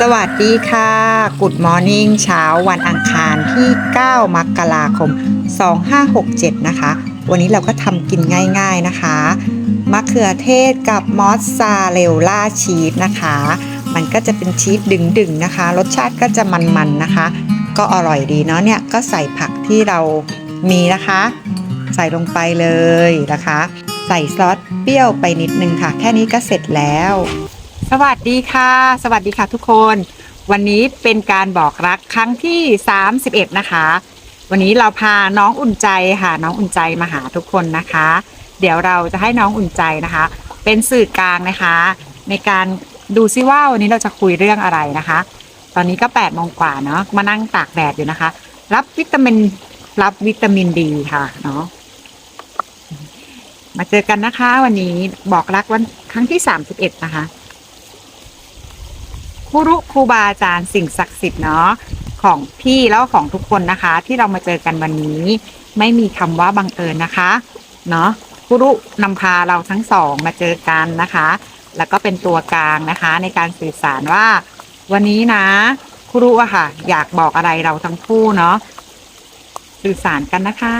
สวัสดีค่ะ Good Morning เช้าวันอังคารที่ 9 มกราคม 2567 นะคะ วันนี้เราก็ทำกินง่ายๆนะคะ มะเขือเทศกับมอสซาเรลล่าชีสนะคะ มันก็จะเป็นชีสดึงๆนะคะ รสชาติก็จะมันๆนะคะ ก็อร่อยดีเนาะเนี่ย ก็ใส่ผักที่เรามีนะคะ ใส่ลงไปเลยนะคะ ใส่ซอสเปรี้ยวไปนิดนึงค่ะ แค่นี้ก็เสร็จแล้ว สวัสดีค่ะ สวัสดีค่ะทุกคน วันนี้เป็นการบอกรักครั้งที่ 31 นะคะ วันนี้เราพาน้องอุ่นใจค่ะ น้องอุ่นใจมาหาทุกคนนะคะ เดี๋ยวเราจะให้น้องอุ่นใจนะคะ เป็นสื่อกลางนะคะ ในการดูซิว่าวันนี้เราจะคุยเรื่องอะไรนะคะ ตอนนี้ก็8โมงกว่าเนาะมานั่งตากแดดอยู่นะคะ รับวิตามินรับวิตามินดีค่ะเนาะมาเจอกันนะคะ วันนี้บอกรักวันครั้งที่ 31 นะคะ ครูรุครูบาอาจารย์สิ่งศักดิ์สิทธิ์เนาะของพี่แล้วของทุกคนนะคะ ที่เรามาเจอกันวันนี้ ไม่มีคำว่าบังเอิญนะคะเนาะครูรุนำพาเราทั้งสองมาเจอกันนะคะ แล้วก็เป็นตัวกลางนะคะ ในการสื่อสารว่า วันนี้นะครูรุอะค่ะ อยากบอกอะไรเราทั้งคู่เนาะสื่อสารกันนะคะ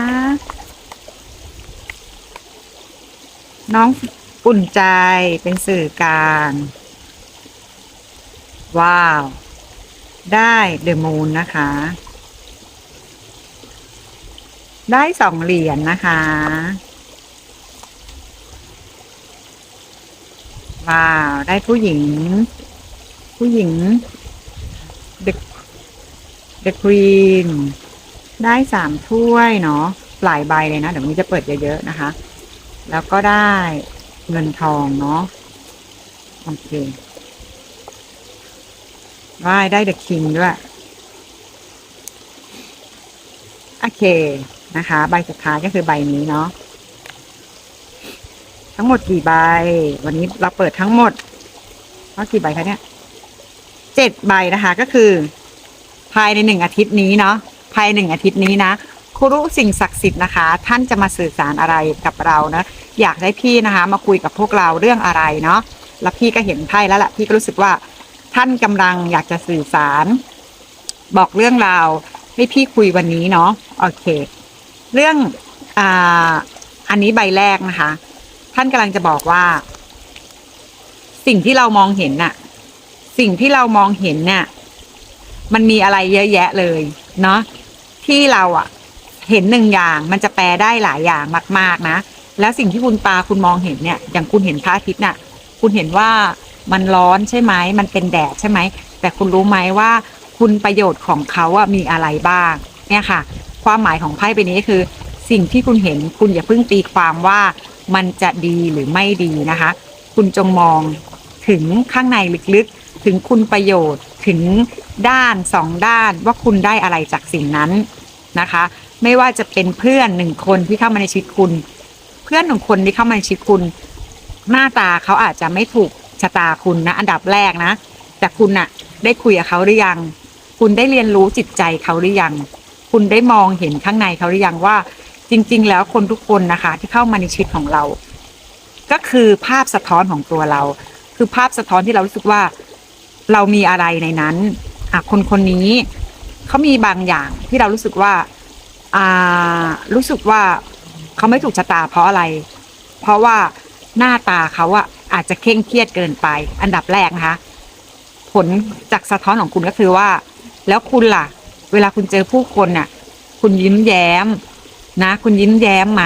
น้องอุ่นใจเป็นสื่อกลาง ว้าว ได้เดอะมูนนะคะ ได้สองเหรียญนะคะ ว้าว ได้ผู้หญิง ผู้หญิง The The Queen ได้สามถ้วยเนาะหลายใบเลยนะ เดี๋ยววันนี้จะเปิดเยอะๆนะคะ แล้วก็ได้เงินทองเนาะโอเค ว้ายได้เดอะคิงด้วย โอเคนะคะ ใบสุดท้ายก็คือใบนี้เนาะทั้งหมดกี่ใบ วันนี้เราเปิดทั้งหมดว่ากี่ใบคะเนี่ยเจ็ดใบนะคะ ก็คือ ภายในหนึ่งอาทิตย์นี้เนาะภายในหนึ่งอาทิตย์นี้นะครูรู้สิ่งศักดิ์สิทธิ์นะคะ ท่านจะมาสื่อสารอะไรกับเรานะ อยากได้พี่นะคะ มาคุยกับพวกเราเรื่องอะไรเนาะแล้วพี่ก็เห็นไพ่แล้วแหละพี่ก็รู้สึกว่า ท่านกำลังอยากจะสื่อสาร บอกเรื่องราวให้พี่คุยวันนี้เนาะโอเค เรื่องอ่าอันนี้ใบแรกนะคะ ท่านกำลังจะบอกว่า สิ่งที่เรามองเห็นน่ะ สิ่งที่เรามองเห็นเนี่ยมันมีอะไรเยอะแยะเลย เนาะที่เราอะเห็นหนึ่งอย่างมันจะแปลได้หลายอย่างมาก ๆ นะ แล้วสิ่งที่คุณตาคุณมองเห็นเนี่ย อย่างคุณเห็นพระอาทิตย์น่ะ คุณเห็นว่า มันร้อนใช่ไหมมันเป็นแดดใช่ไหม แต่คุณรู้ไหมว่าคุณประโยชน์ของเขาอะมีอะไรบ้าง เนี่ยค่ะ ความหมายของไพ่ใบนี้คือ สิ่งที่คุณเห็นคุณอย่าเพิ่งตีความว่ามันจะดีหรือไม่ดีนะคะ คุณจงมองถึงข้างในลึกๆ ถึงคุณประโยชน์ถึงด้านสองด้านว่าคุณได้อะไรจากสิ่งนั้นนะคะ ไม่ว่าจะเป็นเพื่อนหนึ่งคนที่เข้ามาในชีวิตคุณ เพื่อนหนึ่งคนที่เข้ามาในชีวิตคุณ หน้าตาเขาอาจจะไม่ถูก ชะตาคุณนะ อันดับแรกนะ แต่คุณน่ะได้คุยกับเขาหรือยัง คุณได้เรียนรู้จิตใจเขาหรือยัง คุณได้มองเห็นข้างในเขาหรือยังว่า จริง ๆ แล้วคนทุกคนนะคะ ที่เข้ามาในชีวิตของเรา ก็คือภาพสะท้อนของตัวเรา คือภาพสะท้อนที่เรารู้สึกว่า เรามีอะไรในนั้นอะคนคนนี้เขามีบางอย่างที่เรารู้สึกว่าอ่ารู้สึกว่าเขาไม่ถูกชะตาเพราะอะไร เพราะว่าหน้าตาเขาอะ อาจจะเคร่งเครียดเกินไป อันดับแรกนะคะ ผลจากสะท้อนของคุณก็คือว่า แล้วคุณล่ะ เวลาคุณเจอผู้คนน่ะ คุณยิ้มแย้ม นะ คุณยิ้มแย้มไหม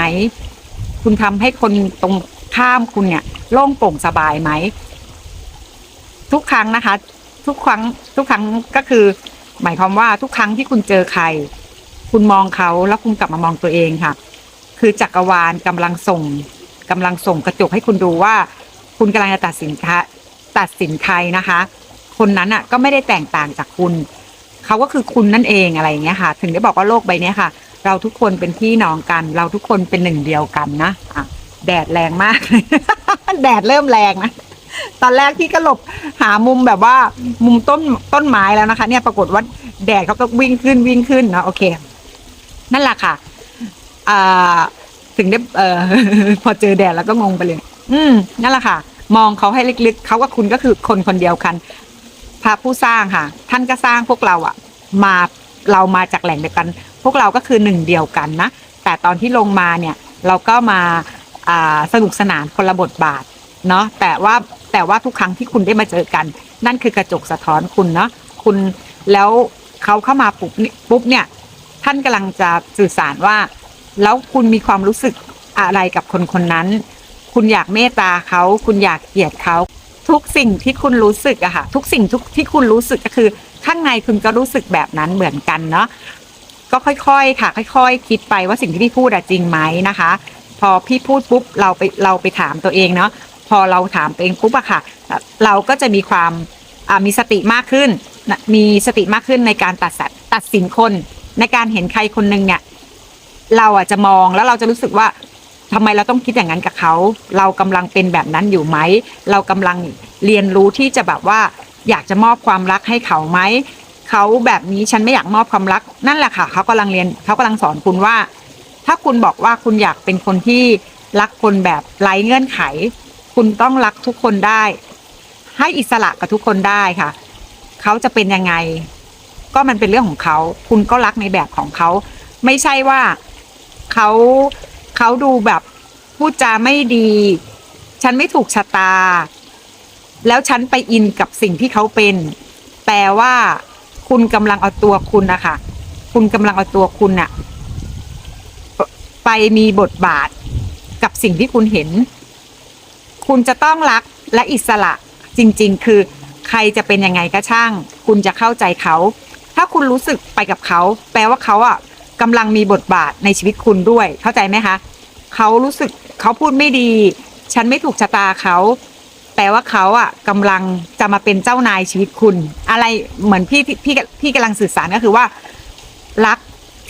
คุณทำให้คนตรงข้ามคุณเนี่ยโล่งโปร่งสบายไหม ทุกครั้งนะคะ ทุกครั้งทุกครั้งก็คือ หมายความว่าทุกครั้งที่คุณเจอใคร คุณมองเขาแล้วคุณกลับมามองตัวเองค่ะ คือจักรวาลกำลังส่งกำลังส่งกระจกให้คุณดูว่า คุณกำลังจะตัดสินค้าตัดสินใครนะคะ คนนั้นอะก็ไม่ได้แตกต่างจากคุณ เขาก็คือคุณนั่นเองอะไรอย่างเงี้ยค่ะ ถึงได้บอกว่าโลกใบนี้ค่ะ เราทุกคนเป็นพี่น้องกัน เราทุกคนเป็นหนึ่งเดียวกันนะอะแดดแรงมาก แดดเริ่มแรงนะตอนแรกพี่ก็หลบหามุมแบบว่า มุมต้นต้นไม้แล้วนะคะ เนี่ยปรากฏว่าแดดเขาก็วิ่งขึ้นวิ่งขึ้นเนาะโอเค นั่นแหละค่ะถึงได้พอเจอแดดแล้วก็งงไปเลย อืมนั่นแหละค่ะ มองเขาให้ลึกๆเขากับคุณก็คือคนคนเดียวกันพระผู้สร้างค่ะ ท่านก็สร้างพวกเราอะมาเรามาจากแหล่งเดียวกัน พวกเราก็คือหนึ่งเดียวกันนะแต่ตอนที่ลงมาเนี่ยเราก็มาสนุกสนานคนละบทบาทเนาะแต่ว่าแต่ว่าทุกครั้งที่คุณได้มาเจอกัน นั่นคือกระจกสะท้อนคุณเนาะคุณแล้วเขาเข้ามาปุ๊บปุ๊บเนี่ย ท่านกำลังจะสื่อสารว่า แล้วคุณมีความรู้สึกอะไรกับคนคนนั้น คุณอยากเมตตาเขา คุณอยากเกลียดเขา ทุกสิ่งที่คุณรู้สึกอะค่ะ ทุกสิ่งทุกที่คุณรู้สึกก็คือ ข้างในคุณก็รู้สึกแบบนั้นเหมือนกันเนาะก็ค่อยๆค่ะ ค่อยๆ คิดไปว่าสิ่งที่พี่พูดอะจริงไหมนะคะ พอพี่พูดปุ๊บเราไปเราไปถามตัวเองเนาะพอเราถามตัวเองปุ๊บอะค่ะ เราก็จะมีความมีสติมากขึ้น มีสติมากขึ้นในการตัดสัตตัดสินคน ในการเห็นใครคนหนึ่งเนี่ยเราอะจะมองแล้วเราจะรู้สึกว่า ทำไมเราต้องคิดอย่างนั้นกับเขา เรากำลังเป็นแบบนั้นอยู่ไหม เรากำลังเรียนรู้ที่จะแบบว่า อยากจะมอบความรักให้เขาไหม เขาแบบนี้ฉันไม่อยากมอบความรัก นั่นแหละค่ะ เขากำลังเรียนเขากำลังสอนคุณว่า ถ้าคุณบอกว่าคุณอยากเป็นคนที่รักคนแบบไร้เงื่อนไข คุณต้องรักทุกคนได้ ให้อิสระกับทุกคนได้ค่ะ เขาจะเป็นยังไง ก็มันเป็นเรื่องของเขา คุณก็รักในแบบของเขา ไม่ใช่ว่าเขา เขาดูแบบพูดจาไม่ดี ฉันไม่ถูกชะตา แล้วฉันไปอินกับสิ่งที่เขาเป็น แปลว่า คุณกำลังเอาตัวคุณนะคะคุณกำลังเอาตัวคุณน่ะไปมีบทบาทกับสิ่งที่คุณเห็น คุณจะต้องรักและอิสระจริง ๆ คือใครจะเป็นยังไงก็ช่าง คุณจะเข้าใจเขา ถ้าคุณรู้สึกไปกับเขา แปลว่าเขาอะ กำลังมีบทบาทในชีวิตคุณด้วย เข้าใจไหมคะเขารู้สึกเขาพูดไม่ดี ฉันไม่ถูกชะตาเขาแปลว่าเขาอะกำลังจะมาเป็นเจ้านายชีวิตคุณ อะไรเหมือนพี่พี่พี่กำลังสื่อสารก็คือว่า รัก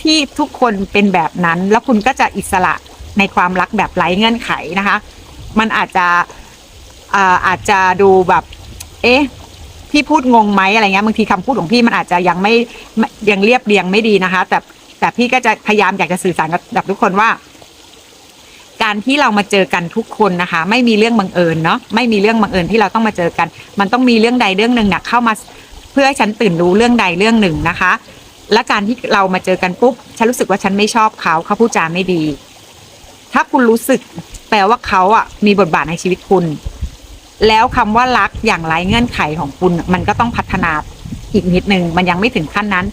ที่ทุกคนเป็นแบบนั้น แล้วคุณก็จะอิสระในความรักแบบไร้เงื่อนไขนะคะ มันอาจจะอาอาจจะดูแบบ เอ๊ะพี่พูดงงไหมอะไรเงี้ยบางทีคำพูดของพี่มันอาจจะยังไม่ยังเรียบเรียงไม่ดีนะคะ แต่ แต่พี่ก็จะพยายามอยากจะสื่อสารกับบทุกคนว่า การที่เรามาเจอกันทุกคนนะคะ ไม่มีเรื่องบังเอิญเนาะไม่มีเรื่องบังเอิญที่เราต้องมาเจอกัน มันต้องมีเรื่องใดเรื่องหนึ่งนะเข้ามาเพื่อให้ฉันตื่นรู้เรื่องใดเรื่องหนึ่งนะคะ และการที่เรามาเจอกันปุ๊บฉันรู้สึกว่าฉันไม่ชอบเขาเขาพูดจาไม่ดี ถ้าคุณรู้สึกแปลว่าเขาอะมีบทบาทในชีวิตคุณ แล้วคำว่ารักอย่างไร้เงื่อนไขของคุณ มันก็ต้องพัฒนาอีกนิดนึงมันยังไม่ถึงขั้นนั้น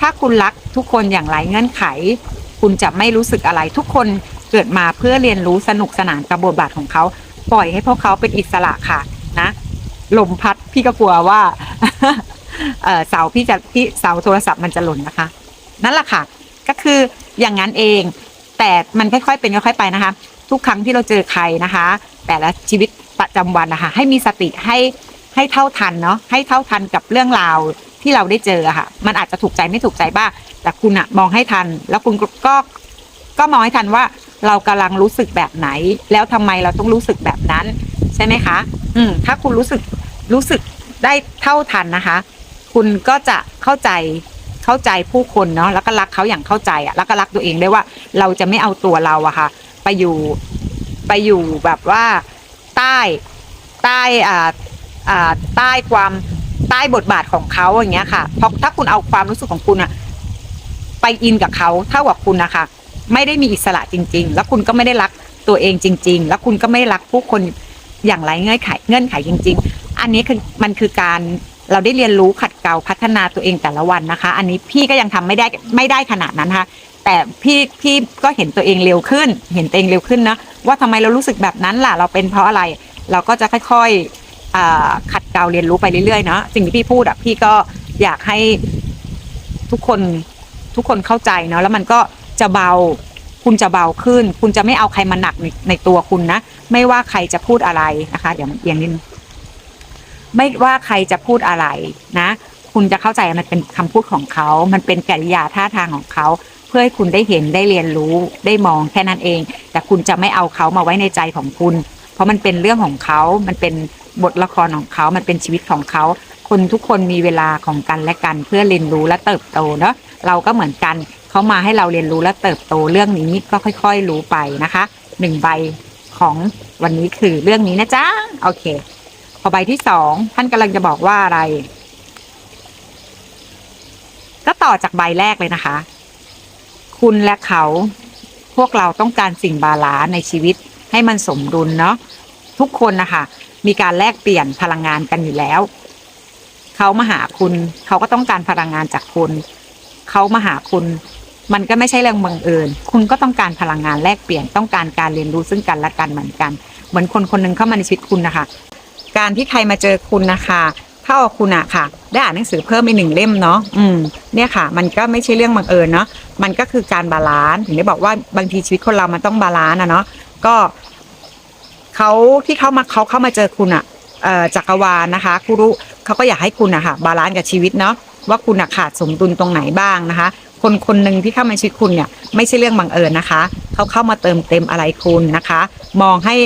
ถ้าคุณรักทุกคนอย่างไรเงื่อนไข คุณจะไม่รู้สึกอะไรทุกคนเกิดมาเพื่อเรียนรู้สนุกสนานกับบทบาทของเขา ปล่อยให้พวกเขาเป็นอิสระค่ะนะลมพัดพี่ก็กลัวว่าเอ่อเสาพี่จะพี่เสาโทรศัพท์มันจะหล่นนะคะ นั่นแหละค่ะ ก็คืออย่างนั้นเอง แต่มันค่อยๆเป็นค่อยๆไปนะคะ ทุกครั้งที่เราเจอใครนะคะ แต่ละชีวิตประจำวันนะคะให้มีสติให้ให้เท่าทันเนาะให้เท่าทันกับเรื่องราว ที่เราได้เจออะค่ะ มันอาจจะถูกใจไม่ถูกใจบ้าง แต่คุณอะมองให้ทัน แล้วคุณก็ก็มองให้ทันว่าเรากำลังรู้สึกแบบไหน แล้วทำไมเราต้องรู้สึกแบบนั้น ใช่ไหมคะ อืม ถ้าคุณรู้สึกรู้สึกได้เท่าทันนะคะ คุณก็จะเข้าใจเข้าใจผู้คนเนาะแล้วก็รักเขาอย่างเข้าใจอะแล้วก็รักตัวเองได้ว่าเราจะไม่เอาตัวเราอะค่ะ ไปอยู่ไปอยู่แบบว่าใต้ใต้อ่าอ่าใต้ความ ต้บทบาทของเขาอย่างเงี้ยค่ะเพราะถ้าคุณเอาความรู้สึกของคุณอะไปอินกับเขาเท่ากับคุณนะคะ ไม่ได้มีอิสระจริง ๆ แล้วคุณก็ไม่ได้รักตัวเองจริง ๆ แล้วคุณก็ไม่ได้รักผู้คนอย่างไรเงื่อนไขเงื่อนไขจริง ๆ อันนี้คือมันคือการเราได้เรียนรู้ขัดเกลาพัฒนาตัวเองแต่ละวันนะคะ อันนี้พี่ก็ยังทำไม่ได้ไม่ได้ขนาดนั้นนะคะแต่พี่พี่ก็เห็นตัวเองเร็วขึ้น เห็นตัวเองเร็วขึ้นนะว่าทำไมเรารู้สึกแบบนั้นล่ะ เราเป็นเพราะอะไร เราก็จะค่อยๆอ่า ขัดเกลาเรียนรู้ไปเรื่อยๆเนาะสิ่งที่พี่พูดอะพี่ก็อยากให้ทุกคนทุกคนเข้าใจเนาะแล้วมันก็จะเบาคุณจะเบาขึ้น คุณจะไม่เอาใครมาหนักในในตัวคุณนะ ไม่ว่าใครจะพูดอะไรนะคะ เดี๋ยวมันเอียงนิดนึงไม่ว่าใครจะพูดอะไรนะ คุณจะเข้าใจมันเป็นคำพูดของเขา มันเป็นกิริยาท่าทางของเขา เพื่อให้คุณได้เห็นได้เรียนรู้ได้มองแค่นั้นเอง แต่คุณจะไม่เอาเขามาไว้ในใจของคุณ เพราะมันเป็นเรื่องของเขา มันเป็น บทละครของเขามันเป็นชีวิตของเขา คนทุกคนมีเวลาของกันและกันเพื่อเรียนรู้และเติบโตเนาะเราก็เหมือนกันเขามาให้เราเรียนรู้และเติบโตเรื่องนี้ก็ค่อย ๆ รู้ไปนะคะหนึ่งใบของวันนี้คือเรื่องนี้นะจ๊ะโอเค พอใบที่สองท่านกำลังจะบอกว่าอะไร ก็ต่อจากใบแรกเลยนะคะ คุณและเขาพวกเราต้องการสิ่งบาลานในชีวิตให้มันสมดุลเนาะ ทุกคนนะคะมีการแลกเปลี่ยนพลังงานกันอยู่แล้ว เขามาหาคุณ เขาก็ต้องการพลังงานจากคุณ เขามาหาคุณ มันก็ไม่ใช่เรื่องบังเอิญ คุณก็ต้องการพลังงานแลกเปลี่ยน ต้องการการเรียนรู้ซึ่งกันและกันเหมือนกัน เหมือนคนคนหนึงเข้ามาในชีวิตคุณนะคะ การที่ใครมาเจอคุณนะคะเท่ากับคุณอะค่ะ ได้อ่านหนังสือเพิ่มอีกหนึ่งเล่มเนาะอืมเนี่ยค่ะ มันก็ไม่ใช่เรื่องบังเอิญเนาะมันก็คือการบาลานซ์ถึงได้บอกว่าบางทีชีวิตคนเรามันต้องบาลานซ์อะเนาะก็ เขาที่เขามาเขาเข้ามาเจอคุณอะจักรวาลนะคะครูรุเขาก็อยากให้คุณอะค่ะบาลานซ์กับชีวิตเนาะว่าคุณอะขาดสมดุลตรงไหนบ้างนะคะ คนคนหนึ่งที่เข้ามาชีวิตคุณเนี่ยไม่ใช่เรื่องบังเอิญนะคะเขาเข้ามาเติมเต็มอะไรคุณนะคะ มองให้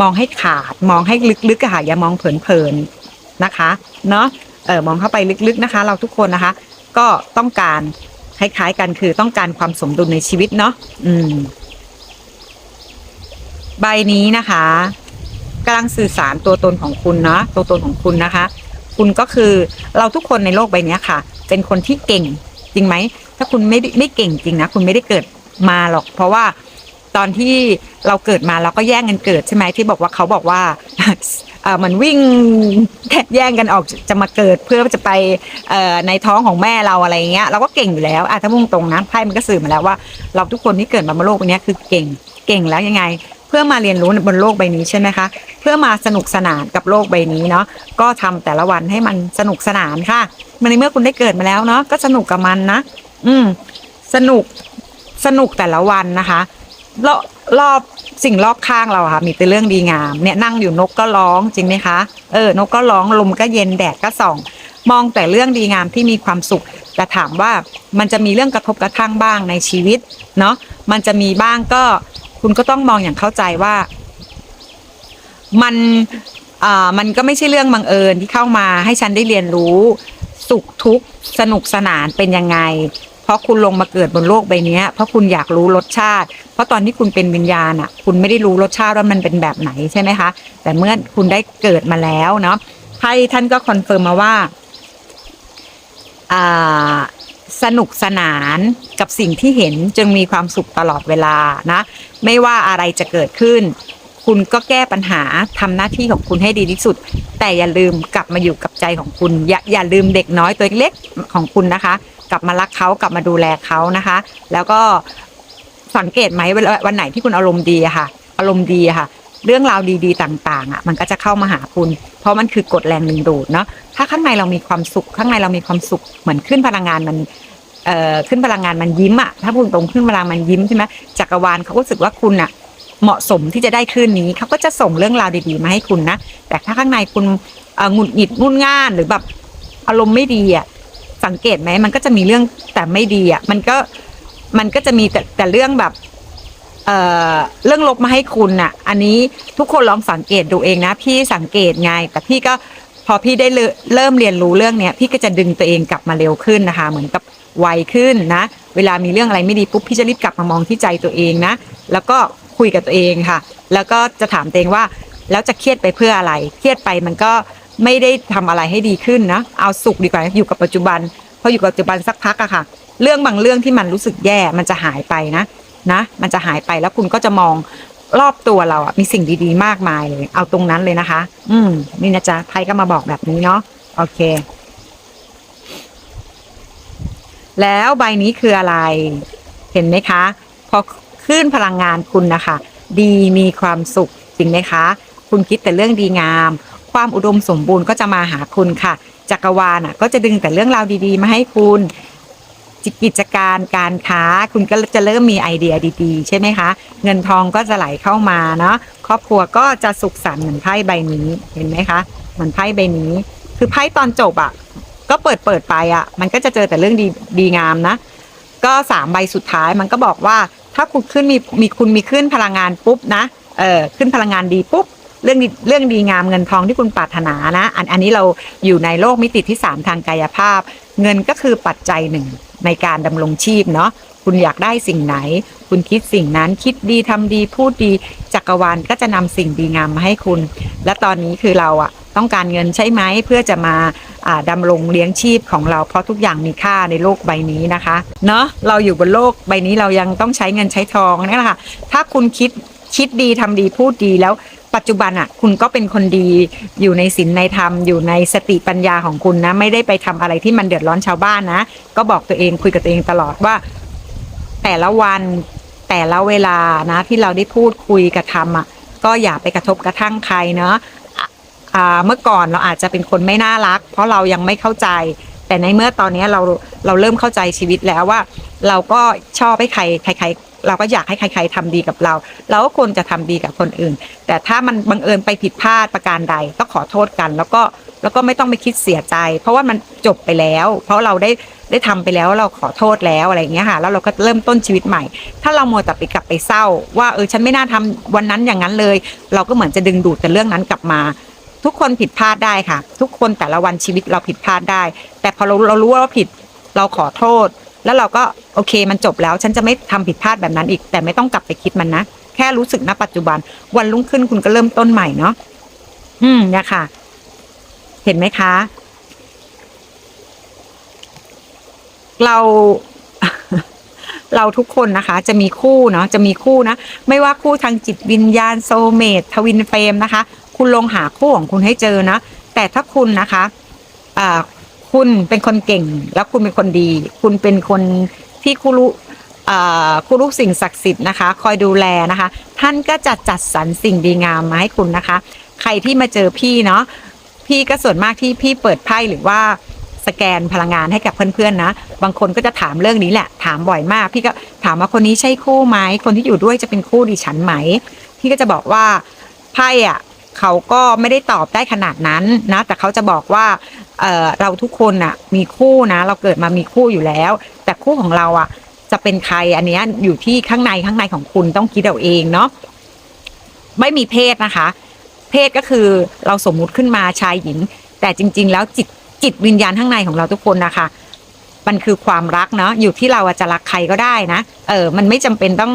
มองให้ขาด มองให้ลึกๆค่ะอย่ามองเผินๆนะคะเนาะเออมองเข้าไปลึกๆนะคะ เราทุกคนนะคะ ก็ต้องการคล้ายๆกันคือต้องการความสมดุลในชีวิตเนาะอืม ใบนี้นะคะกำลังสื่อสารตัวตนของคุณเนาะตัวตนของคุณนะคะ คุณก็คือเราทุกคนในโลกใบนี้ค่ะ เป็นคนที่เก่งจริงไหมถ้าคุณไม่ไม่เก่งจริงนะคุณไม่ได้เกิดมาหรอก เพราะว่าตอนที่เราเกิดมาเราก็แย่งกันเกิดใช่ไหมที่บอกว่าเขาบอกว่าเอ่อนวิ่งแย่งกันออกจะมาเกิดเพื่อจะไปในท้องของแม่เราอะไรเงี้ยเราก็เก่งอยู่แล้วอะถ้ามุ่งตรงนะไพ่มันก็สื่อมาแล้วว่า เราทุกคนที่เกิดมาบนโลกนี้คือเก่งเก่งแล้วยังไง เพื่อมาเรียนรู้บนโลกใบนี้ใช่ไหมคะ เพื่อมาสนุกสนานกับโลกใบนี้เนาะก็ทำแต่ละวันให้มันสนุกสนานค่ะมันในเมื่อคุณได้เกิดมาแล้วเนาะก็สนุกกับมันนะ อืม สนุกสนุกแต่ละวันนะคะรอบรอบสิ่งรอบข้างเราค่ะ มีแต่เรื่องดีงามเนี่ยนั่งอยู่นกก็ร้องจริงไหมคะเออนกก็ร้องลมก็เย็นแดดก็ส่อง มองแต่เรื่องดีงามที่มีความสุขแต่ถามว่ามันจะมีเรื่องกระทบกระทั่งบ้างในชีวิตเนาะมันจะมีบ้างก็ คุณก็ต้องมองอย่างเข้าใจว่า มันอ่ามันก็ไม่ใช่เรื่องบังเอิญที่เข้ามาให้ฉันได้เรียนรู้สุขทุกข์สนุกสนานเป็นยังไง เพราะคุณลงมาเกิดบนโลกใบนี้เพราะคุณอยากรู้รสชาติ เพราะตอนที่คุณเป็นวิญญาณอะ คุณไม่ได้รู้รสชาติว่ามันเป็นแบบไหนใช่ไหมคะ แต่เมื่อคุณได้เกิดมาแล้วเนาะไพ่ท่านก็คอนเฟิร์มมาว่าอ่า สนุกสนานกับสิ่งที่เห็นจึงมีความสุขตลอดเวลานะ ไม่ว่าอะไรจะเกิดขึ้น คุณก็แก้ปัญหาทำหน้าที่ของคุณให้ดีที่สุด แต่อย่าลืมกลับมาอยู่กับใจของคุณ อย่าอย่าลืมเด็กน้อยตัวเล็กของคุณนะคะ กลับมารักเขากลับมาดูแลเขานะคะ แล้วก็สังเกตไหมวันไหนที่คุณอารมณ์ดีค่ะ อารมณ์ดีค่ะ เรื่องราวดีๆ ต่างๆอะมันก็จะเข้ามาหาคุณ เพราะมันคือกฎแรงดึงดูดเนาะถ้าข้างในเรามีความสุข ข้างในเรามีความสุขเหมือนขึ้นพลังงานมันเอ่อขึ้นพลังงานมันยิ้มอะถ้าพูดตรงขึ้นพลังมันยิ้มใช่ไหมจักรวาลเขาก็รู้สึกว่าคุณอะเหมาะสมที่จะได้ขึ้นนี้เขาก็จะส่งเรื่องราวดีๆมาให้คุณนะแต่ถ้าข้างในคุณอ่อหงุดหงิดงุนง่านหรือแบบอารมณ์ไม่ดีอะสังเกตไหมมันก็จะมีเรื่องแต่ไม่ดีอะมันก็มันก็จะมีแต่แต่เรื่องแบบ เอ่อเรื่องลบมาให้คุณน่ะ อันนี้ทุกคนลองสังเกตดูเองนะ พี่สังเกตไง แต่พี่ก็พอพี่ได้เริ่มเริ่มเรียนรู้เรื่องเนี้ย พี่ก็จะดึงตัวเองกลับมาเร็วขึ้นนะคะ เหมือนกับไวขึ้นนะ เวลามีเรื่องอะไรไม่ดีปุ๊บพี่จะรีบกลับมามองที่ใจตัวเองนะ แล้วก็คุยกับตัวเองค่ะ แล้วก็จะถามตัวเองว่า แล้วจะเครียดไปเพื่ออะไร เครียดไปมันก็ไม่ได้ทำอะไรให้ดีขึ้นนะ เอาสุขดีกว่าอยู่กับปัจจุบันพออยู่กับปัจจุบันสักพักอะค่ะ เรื่องบางเรื่องที่มันรู้สึกแย่มันจะหายไปนะ นะ มันจะหายไปแล้วคุณก็จะมองรอบตัวเราอะมีสิ่งดีๆ มากมายเลย เอาตรงนั้นเลยนะคะ อืม นี่นะจ๊ะไพ่ก็มาบอกแบบนี้เนาะโอเค แล้วใบนี้คืออะไร เห็นไหมคะ พอคลื่นพลังงานคุณนะคะ ดีมีความสุขจริงไหมคะ คุณคิดแต่เรื่องดีงาม ความอุดมสมบูรณ์ก็จะมาหาคุณค่ะจักรวาลอะก็จะดึงแต่เรื่องราวดีๆ มาให้คุณ กิจการการค้า คุณก็จะเริ่มมีไอเดียดีๆ ใช่ไหมคะ เงินทองก็จะไหลเข้ามาเนาะครอบครัวก็จะสุขสันต์เหมือนไพ่ใบนี้เห็นไหมคะเหมือนไพ่ใบนี้ คือไพ่ตอนจบอะ่ะ ก็เปิดเปิดไปอะ่ะ มันก็จะเจอแต่เรื่องดีดีงามนะ ก็สามใบสุดท้ายมันก็บอกว่าถ้าคุณขึ้นมีมีคุณมีขึ้นพลังงานปุ๊บนะเออขึ้นพลังงานดีปุ๊บเรื่องดีเรื่องดีงามเงินทองที่คุณปรารถนานะ อันอันนี้เราอยู่ในโลกมิติที่สามทางกายภาพ เงินก็คือปัจจัยหนึ่ง ในการดำรงชีพเนาะคุณอยากได้สิ่งไหน คุณคิดสิ่งนั้นคิดดีทำดีพูดดีจักรวาลก็จะนำสิ่งดีงามมาให้คุณ และตอนนี้คือเราอะต้องการเงินใช่ไหมเพื่อจะมาอ่าดำรงเลี้ยงชีพของเราเพราะทุกอย่างมีค่าในโลกใบนี้นะคะเนาะเราอยู่บนโลกใบนี้เรายังต้องใช้เงินใช้ทองนี่แหละค่ะถ้าคุณคิด คิดดีทำดีพูดดีแล้วปัจจุบันอะ คุณก็เป็นคนดีอยู่ในศีลในธรรมอยู่ในสติปัญญาของคุณนะ ไม่ได้ไปทำอะไรที่มันเดือดร้อนชาวบ้านนะ ก็บอกตัวเองคุยกับตัวเองตลอดว่า แต่ละวันแต่ละเวลานะ ที่เราได้พูดคุยกระทำอะ ก็อย่าไปกระทบกระทั่งใครเนาะอ่าเมื่อก่อนเราอาจจะเป็นคนไม่น่ารัก เพราะเรายังไม่เข้าใจ แต่ในเมื่อตอนนี้เราเราเริ่มเข้าใจชีวิตแล้วว่า เราก็ชอบให้ใครใคร เราก็อยากให้ใคร ๆทำดีกับเรา เราก็ควรจะทำดีกับคนอื่น แต่ถ้ามันบังเอิญไปผิดพลาดประการใดก็ขอโทษกัน แล้วก็แล้วก็ไม่ต้องไปคิดเสียใจ เพราะว่ามันจบไปแล้ว เพราะเราได้ได้ทำไปแล้วเราขอโทษแล้วอะไรอย่างเงี้ยค่ะแล้วเราก็เริ่มต้นชีวิตใหม่ ถ้าเราโมวแต่ไปกลับไปเศร้า ว่าเออฉันไม่น่าทำวันนั้นอย่างนั้นเลย เราก็เหมือนจะดึงดูดแต่เรื่องนั้นกลับมาทุกคนผิดพลาดได้ค่ะ ทุกคนแต่ละวันชีวิตเราผิดพลาดได้ แต่พอเราเรารู้ว่าเราผิดเราขอโทษ แล้วเราก็โอเคมันจบแล้ว ฉันจะไม่ทำผิดพลาดแบบนั้นอีก แต่ไม่ต้องกลับไปคิดมันนะ แค่รู้สึกณปัจจุบัน วันรุ่งขึ้นคุณก็เริ่มต้นใหม่เนาะอืมเนี่ยค่ะ เห็นไหมคะ เราเราทุกคนนะคะ จะมีคู่เนาะจะมีคู่นะ ไม่ว่าคู่ทางจิตวิญญาณโซเมตทวินเฟรมนะคะ คุณลงหาคู่ของคุณให้เจอนะ แต่ถ้าคุณนะคะอ่า คุณเป็นคนเก่ง แล้วคุณเป็นคนดี คุณเป็นคนที่คุรู้คุรู้สิ่งศักดิ์สิทธิ์นะคะ คอยดูแลนะคะ ท่านก็จะจัดสรรสิ่งดีงามมาให้คุณนะคะ ใครที่มาเจอพี่เนาะพี่ก็ส่วนมากที่พี่เปิดไพ่หรือว่าสแกนพลังงานให้กับเพื่อนๆนะ บางคนก็จะถามเรื่องนี้แหละ ถามบ่อยมาก พี่ก็ถามว่าคนนี้ใช่คู่ไหม คนที่อยู่ด้วยจะเป็นคู่ดิฉันไหม พี่ก็จะบอกว่าไพ่อะ เขาก็ไม่ได้ตอบได้ขนาดนั้นนะแต่เขาจะบอกว่าเเราทุกคนอะมีคู่นะ เราเกิดมามีคู่อยู่แล้ว แต่คู่ของเราอะจะเป็นใครอันนี้อยู่ที่ข้างในข้างในของคุณต้องคิดเอาเองเนาะไม่มีเพศนะคะ เพศก็คือเราสมมุติขึ้นมาชายหญิง แต่จริง ๆ แล้วจิตจิตวิญญาณข้างในของเราทุกคนนะคะมันคือความรักเนาะอยู่ที่เราจะรักใครก็ได้นะ เออ มันไม่จำเป็นต้อง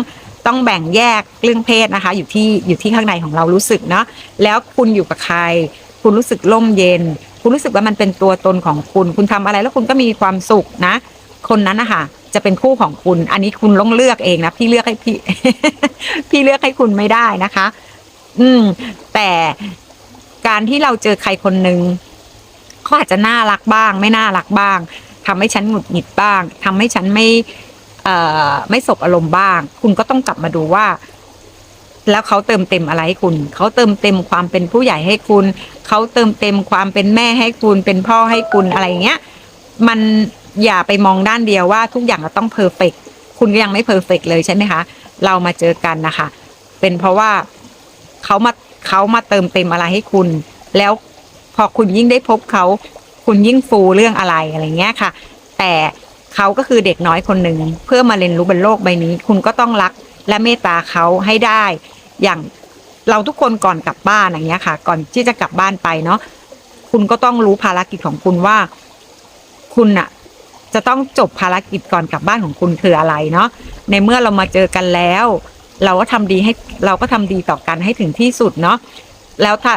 ต้องแบ่งแยกเรื่องเพศนะคะ อยู่ที่อยู่ที่ข้างในของเรารู้สึกเนาะแล้วคุณอยู่กับใคร คุณรู้สึกร่มเย็น คุณรู้สึกว่ามันเป็นตัวตนของคุณ คุณทำอะไรแล้วคุณก็มีความสุขนะ คนนั้นนะคะจะเป็นคู่ของคุณ อันนี้คุณต้องเลือกเองนะพี่เลือกให้พี่ พี่เลือกให้คุณไม่ได้นะคะ อืม แต่การที่เราเจอใครคนหนึ่งเขาอาจจะน่ารักบ้าง ไม่น่ารักบ้างทำให้ฉันหงุดหงิดบ้างทำให้ฉันไม่ ไม่สบอารมณ์บ้าง คุณก็ต้องกลับมาดูว่า แล้วเขาเติมเต็มอะไรให้คุณเขาเติมเต็มความเป็นผู้ใหญ่ให้คุณเขาเติมเต็มความเป็นแม่ให้คุณ เป็นพ่อให้คุณอะไรเงี้ย มันอย่าไปมองด้านเดียวว่าทุกอย่างต้องเพอร์เฟกคุณก็ยังไม่เพอร์เฟกเลยใช่ไหมคะ เรามาเจอกันนะคะ เป็นเพราะว่าเขามาเขามาเติมเต็มอะไรให้คุณ แล้วพอคุณยิ่งได้พบเขา คุณยิ่งฟูเรื่องอะไรอะไรเงี้ยค่ะ แต่ เขาก็คือเด็กน้อยคนหนึ่งเพื่อมาเรียนรู้บนโลกใบนี้ คุณก็ต้องรักและเมตตาเขาให้ได้ อย่างเราทุกคนก่อนกลับบ้านอย่างเงี้ยค่ะ ก่อนที่จะกลับบ้านไปเนาะคุณก็ต้องรู้ภารกิจของคุณว่า คุณอะจะต้องจบภารกิจก่อนกลับบ้านของคุณคืออะไรเนาะในเมื่อเรามาเจอกันแล้ว เราก็ทำดีให้เราก็ทำดีต่อกันให้ถึงที่สุดเนาะแล้วถ้า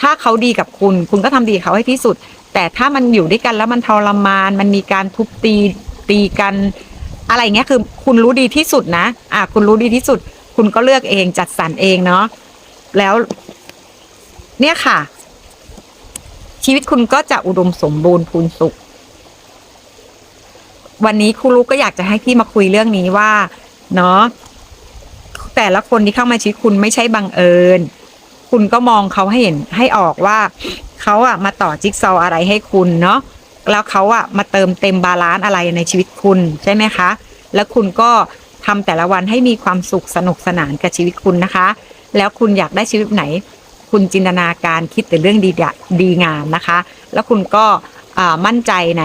ถ้าเขาดีกับคุณ คุณก็ทำดีเขาให้ที่สุด แต่ถ้ามันอยู่ด้วยกันแล้วมันทรมาน มันมีการทุบตีตีกัน อะไรเงี้ยคือคุณรู้ดีที่สุดนะ อะคุณรู้ดีที่สุด คุณก็เลือกเองจัดสรรเองเนาะแล้ว เนี่ยค่ะ ชีวิตคุณก็จะอุดมสมบูรณ์พูนสุข วันนี้ครูรู้ก็อยากจะให้พี่มาคุยเรื่องนี้ว่า เนาะแต่ละคนที่เข้ามาชีวิตคุณไม่ใช่บังเอิญ คุณก็มองเขาให้เห็นให้ออกว่า เขาอะมาต่อจิ๊กซออะไรให้คุณเนาะแล้วเขาอะมาเติมเต็มบาลานซ์อะไรในชีวิตคุณใช่ไหมคะ แล้วคุณก็ทำแต่ละวันให้มีความสุขสนุกสนานกับชีวิตคุณนะคะ แล้วคุณอยากได้ชีวิตไหน คุณจินตนาการคิดแต่เรื่องดีดีงามนะคะ แล้วคุณก็มั่นใจใน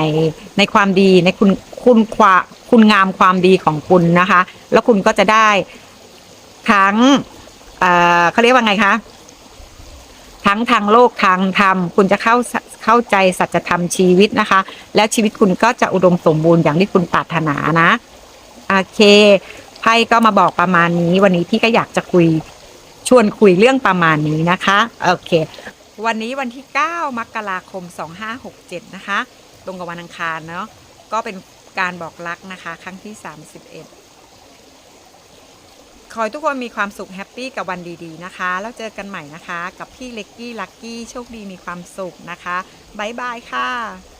ในความดีในคุณคุณควาคุณงามความดีของคุณนะคะ แล้วคุณก็จะได้ทั้งเขาเรียกว่าไงคะ ทั้งทางโลกทางธรรม คุณจะเข้าเข้าใจสัจธรรมชีวิตนะคะ แล้วชีวิตคุณก็จะอุดมสมบูรณ์อย่างที่คุณปรารถนานะโอเคไพ่ก็มาบอกประมาณนี้ วันนี้พี่ก็อยากจะคุยชวนคุยเรื่องประมาณนี้นะคะโอเควันนี้วันที่ 9 มกราคม 2567 นะคะ ตรงกับวันอังคารเนาะก็เป็นการบอกรักนะคะ ครั้งที่ 31 ขอให้ทุกคนมีความสุขแฮปปี้กับวันดีๆนะคะ แล้วเจอกันใหม่นะคะ กับพี่เล็กกี้ลักกี้โชคดีมีความสุขนะคะ บ๊ายบายค่ะ